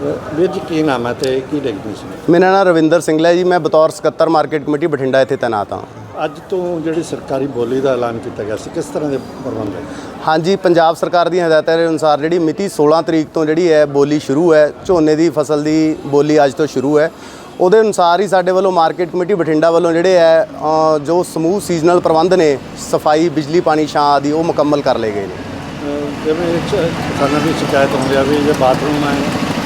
ਵੀਰ ਜੀ ਕੀ ਨਾਮ ਹੈ ਤੇ ਕੀ ਲਿਖਦੇ ਸੀ ਮੇਰਾ ਨਾਮ ਰਵਿੰਦਰ ਸਿੰਘਲਾ ਹੈ ਜੀ ਮੈਂ ਬਤੌਰ ਸਕੱਤਰ ਮਾਰਕੀਟ ਕਮੇਟੀ ਬਠਿੰਡਾ ਇੱਥੇ ਤੈਨਾਤ ਹਾਂ। ਅੱਜ ਤੋਂ ਜਿਹੜੀ ਸਰਕਾਰੀ ਬੋਲੀ ਦਾ ਐਲਾਨ ਕੀਤਾ ਗਿਆ ਸੀ ਕਿਸ ਤਰ੍ਹਾਂ ਦੇ ਪ੍ਰਬੰਧ ਹੈ? ਹਾਂਜੀ ਪੰਜਾਬ ਸਰਕਾਰ ਦੀਆਂ ਹਦਾਇਤਾਂ ਦੇ ਅਨੁਸਾਰ ਜਿਹੜੀ ਮਿਤੀ 16 ਤਰੀਕ ਤੋਂ ਜਿਹੜੀ ਹੈ ਬੋਲੀ ਸ਼ੁਰੂ ਹੈ ਝੋਨੇ ਦੀ ਫਸਲ ਦੀ ਬੋਲੀ ਅੱਜ ਤੋਂ ਸ਼ੁਰੂ ਹੈ। ਉਹਦੇ ਅਨੁਸਾਰ ਹੀ ਸਾਡੇ ਵੱਲੋਂ ਮਾਰਕੀਟ ਕਮੇਟੀ ਬਠਿੰਡਾ ਵੱਲੋਂ ਜਿਹੜੇ ਹੈ ਜੋ ਸਮੂਹ ਸੀਜ਼ਨਲ ਪ੍ਰਬੰਧ ਨੇ ਸਫ਼ਾਈ ਬਿਜਲੀ ਪਾਣੀ ਛਾਂ ਆਦਿ ਉਹ ਮੁਕੰਮਲ ਕਰ ਲਏ ਗਏ ਨੇ। ਜਿਵੇਂ ਕਿਸਾਨਾਂ ਦੀ ਸ਼ਿਕਾਇਤ ਹੁੰਦੀ ਆ ਵੀ ਜੇ ਬਾਥਰੂਮ ਹੈ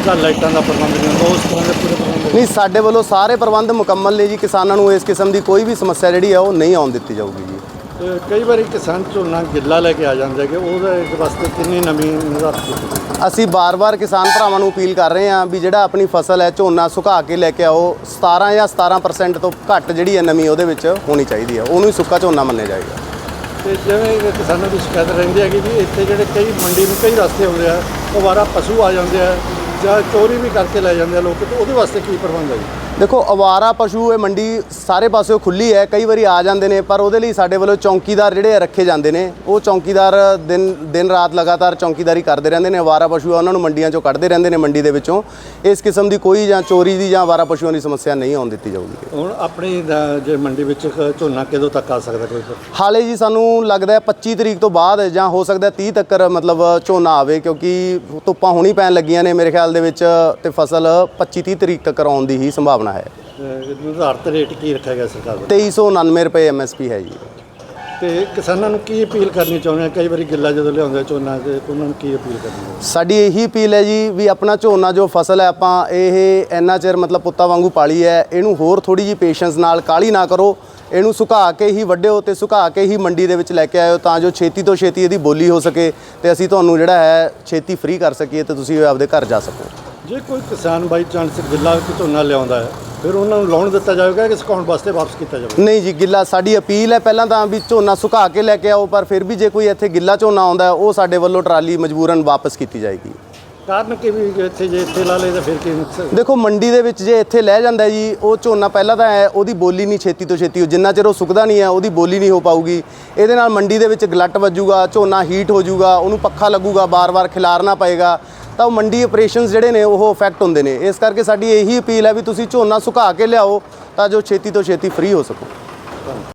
ਜਾਂ ਲਾਈਟਾਂ ਦਾ ਪ੍ਰਬੰਧ ਨਹੀਂ ਹੁੰਦਾ ਉਸ ਤਰ੍ਹਾਂ ਦੇ ਪੂਰੇ ਪ੍ਰਬੰਧ ਨਹੀਂ ਸਾਡੇ ਵੱਲੋਂ ਸਾਰੇ ਪ੍ਰਬੰਧ ਮੁਕੰਮਲ ਨੇ ਜੀ। ਕਿਸਾਨਾਂ ਨੂੰ ਇਸ ਕਿਸਮ ਦੀ ਕੋਈ ਵੀ ਸਮੱਸਿਆ ਜਿਹੜੀ ਹੈ ਉਹ ਨਹੀਂ ਆਉਣ ਦਿੱਤੀ ਜਾਊਗੀ ਜੀ। ਤੇ ਕਈ ਵਾਰੀ ਕਿਸਾਨ ਝੋਨਾ ਗਿੱਲਾ ਲੈ ਕੇ ਆ ਜਾਂਦੇ ਕਿ ਉਹਦੇ ਵਾਸਤੇ ਕਿੰਨੀ ਨਮੀ ਨਿਰਧਾਰਤ? ਅਸੀਂ ਬਾਰ-ਬਾਰ ਕਿਸਾਨ ਭਰਾਵਾਂ ਨੂੰ ਅਪੀਲ ਕਰ ਰਹੇ ਹਾਂ ਵੀ ਜਿਹੜਾ ਆਪਣੀ ਫਸਲ ਹੈ ਝੋਨਾ ਸੁਕਾ ਕੇ ਲੈ ਕੇ ਆਓ। 17 ਜਾਂ 17% ਤੋਂ ਘੱਟ ਜਿਹੜੀ ਹੈ ਨਮੀ ਉਹਦੇ ਵਿੱਚ ਹੋਣੀ ਚਾਹੀਦੀ ਹੈ। ਉਹਨੂੰ ਹੀ ਸੁੱਕਾ ਝੋਨਾ ਮੰਨਿਆ ਜਾਏਗਾ। ਤੇ ਜਿਵੇਂ ਕਿਸਾਨਾਂ ਦੀ ਸ਼ਿਕਾਇਤ ਰਹਿੰਦੀ ਹੈ ਕਿ ਵੀ ਇੱਥੇ ਜਿਹੜੇ ਕਈ ਮੰਡੀ ਨੂੰ ਕਈ ਰਸਤੇ ਹੁੰਦੇ ਆ ਉਹ ਵਾਰਾ ਪਸ਼ੂ ਆ ਜਾਂਦੇ ਆ ਜਾਂ ਚੋਰੀ ਵੀ ਕਰਕੇ ਲੈ ਜਾਂਦੇ ਆ ਲੋਕ, ਤੇ ਉਹਦੇ ਵਾਸਤੇ ਕੀ ਪ੍ਰਬੰਧ ਹੈ ਜੀ? ਦੇਖੋ ਅਵਾਰਾ ਪਸ਼ੂ ਇਹ ਮੰਡੀ ਸਾਰੇ ਪਾਸਿਓਂ ਖੁੱਲੀ ਹੈ ਕਈ ਵਾਰੀ ਆ ਜਾਂਦੇ ਨੇ ਪਰ ਉਹਦੇ ਲਈ ਸਾਡੇ ਵੱਲੋਂ ਚੌਂਕੀਦਾਰ ਜਿਹੜੇ ਰੱਖੇ ਜਾਂਦੇ ਨੇ। ਉਹ ਚੌਂਕੀਦਾਰ ਦਿਨ ਦਿਨ ਰਾਤ ਲਗਾਤਾਰ ਚੌਂਕੀਦਾਰੀ ਕਰਦੇ ਰਹਿੰਦੇ ਨੇ ਅਵਾਰਾ ਪਸ਼ੂ ਉਹਨਾਂ ਨੂੰ ਮੰਡੀਆਂ ਚੋਂ ਕੱਢਦੇ ਰਹਿੰਦੇ ਨੇ ਮੰਡੀ ਦੇ ਵਿੱਚੋਂ। ਇਸ ਕਿਸਮ ਦੀ ਕੋਈ ਜਾਂ ਚੋਰੀ ਦੀ ਜਾਂ ਅਵਾਰਾ ਪਸ਼ੂਆਂ ਦੀ ਸਮੱਸਿਆ ਨਹੀਂ ਆਉਣ ਦਿੱਤੀ ਜਾਊਗੀ। ਹੁਣ ਆਪਣੀ ਜੇ ਮੰਡੀ ਵਿੱਚ ਝੋਨਾ ਕਦੋਂ ਤੱਕ ਆ ਸਕਦਾ ਕੋਈ? ਹਾਲੇ ਜੀ ਸਾਨੂੰ ਲੱਗਦਾ ਹੈ 25 ਤਰੀਕ ਤੋਂ ਬਾਅਦ ਜਾਂ ਹੋ ਸਕਦਾ ਹੈ 30 ਤੱਕ ਮਤਲਬ ਝੋਨਾ ਆਵੇ ਕਿਉਂਕਿ ਧੁੱਪਾਂ ਹੁਣੀ ਪੈਣ ਲੱਗੀਆਂ ਨੇ ਮੇਰੇ ਖਿਆਲ ਦੇ ਵਿੱਚ ਤੇ ਫਸਲ 25 30 ਤਰੀਕ ਤੱਕ ਆਉਣ ਦੀ ਹੀ ਸੰਭਾਵਨਾ ਹੈ ਅਹ ਨਿਰਧਾਰਤ ਰੇਟ ਕੀ ਰੱਖਿਆ ਗਿਆ ਸਰਕਾਰ ਵੱਲੋਂ? 2399 ਰੁਪਏ ਐਮਐਸਪੀ ਹੈ ਜੀ। ਤੇ ਕਿਸਾਨਾਂ ਨੂੰ ਕੀ ਅਪੀਲ ਕਰਨੀ ਚਾਹੁੰਦੇ ਆ? ਕਈ ਵਾਰੀ ਗਿੱਲਾ ਜਦੋਂ ਲਿਆਉਂਦੇ ਆ ਝੋਨਾ ਤੇ ਉਹਨਾਂ ਨੂੰ ਕੀ ਅਪੀਲ ਕਰਨੀ ਹੈ ਸਾਡੀ ਇਹੀ ਅਪੀਲ ਹੈ ਜੀ ਵੀ ਆਪਣਾ ਝੋਨਾ ਜੋ ਫਸਲ ਹੈ ਆਪਾਂ ਇਹ ਇੰਨਾ ਚਿਰ ਮਤਲਬ ਪੁੱਤਾਂ ਵਾਂਗੂ ਪਾਲੀ ਹੈ ਇਹਨੂੰ ਹੋਰ ਥੋੜੀ ਜੀ ਪੇਸ਼ੈਂਸ ਨਾਲ ਕਾਲੀ ਨਾ ਕਰੋ ਇਹਨੂੰ ਸੁਕਾ ਕੇ ਹੀ ਵੱਢਿਓ ਤੇ ਸੁਕਾ ਕੇ ਹੀ ਮੰਡੀ ਦੇ ਵਿੱਚ ਲੈ ਕੇ ਆਇਓ ਤਾਂ ਜੋ ਛੇਤੀ ਤੋਂ ਛੇਤੀ ਇਹਦੀ ਬੋਲੀ ਹੋ ਸਕੇ ਤੇ ਅਸੀਂ ਤੁਹਾਨੂੰ ਜਿਹੜਾ ਹੈ ਛੇਤੀ ਫ੍ਰੀ ਕਰ ਸਕੀਏ ਤੇ ਤੁਸੀਂ ਆਪਦੇ ਘਰ ਜਾ ਸਕੋ। ਜੇ ਕੋਈ ਕਿਸਾਨ ਬਾਈ ਚਾਂਸ ਗਿੱਲਾ ਝੋਨਾ ਲਿਆਉਂਦਾ ਹੈ ਫਿਰ ਉਹਨਾਂ ਨੂੰ ਲੋਨ ਦਿੱਤਾ ਜਾਵੇਗਾ ਕਿ ਅਕਾਊਂਟ ਵਾਸਤੇ ਵਾਪਸ ਕੀਤਾ ਜਾਵੇਗਾ ਨਹੀਂ ਜੀ ਗਿੱਲਾ ਸਾਡੀ ਅਪੀਲ ਹੈ ਪਹਿਲਾਂ ਤਾਂ ਵੀ ਝੋਨਾ ਸੁਕਾ ਕੇ ਲੈ ਕੇ ਆਓ ਪਰ ਫਿਰ ਵੀ ਜੇ ਕੋਈ ਇੱਥੇ ਗਿੱਲਾ ਝੋਨਾ ਆਉਂਦਾ ਹੈ, ਉਹ ਸਾਡੇ ਵੱਲੋਂ ਟਰਾਲੀ ਮਜਬੂਰਨ ਵਾਪਸ ਕੀਤੀ ਜਾਏਗੀ। ਕਾਰਨ ਕੀ ਵੀ ਇੱਥੇ ਜੇ ਇੱਥੇ ਲਾ ਲਏ ਤਾਂ ਫਿਰ ਕੀ ਨੁਕਸਾਨ? ਦੇਖੋ ਮੰਡੀ ਦੇ ਵਿੱਚ ਜੇ ਇੱਥੇ ਲੈ ਜਾਂਦਾ ਜੀ ਉਹ ਝੋਨਾ ਪਹਿਲਾਂ ਤਾਂ ਹੈ ਉਹਦੀ ਬੋਲੀ ਨਹੀਂ ਛੇਤੀ ਤੋਂ ਛੇਤੀ ਜਿੰਨਾ ਚਿਰ ਉਹ ਸੁੱਕਦਾ ਨਹੀਂ ਹੈ ਉਹਦੀ ਬੋਲੀ ਨਹੀਂ ਹੋ ਪਾਊਗੀ। ਇਹਦੇ ਨਾਲ ਮੰਡੀ ਦੇ ਵਿੱਚ ਗਲੱਟ ਵੱਜੂਗਾ ਝੋਨਾ ਹੀਟ ਹੋ ਜਾਊਗਾ ਉਹਨੂੰ ਪੱਖਾ ਲੱਗੂਗਾ ਬਾਰ-ਬਾਰ ਖਿਲਾਰਨਾ ਪਏਗਾ। ਤਾਂ ਉਹ ਮੰਡੀ ਆਪਰੇਸ਼ਨਸ ਜਿਹੜੇ ਨੇ ਉਹ ਇਫੈਕਟ ਹੁੰਦੇ ਨੇ। ਇਸ ਕਰਕੇ ਸਾਡੀ ਇਹੀ ਅਪੀਲ ਹੈ ਵੀ ਤੁਸੀਂ ਝੋਨਾ ਸੁਕਾ ਕੇ ਲਿਆਓ ਤਾਂ ਜੋ ਛੇਤੀ ਤੋਂ ਛੇਤੀ ਫ੍ਰੀ ਹੋ ਸਕੋ।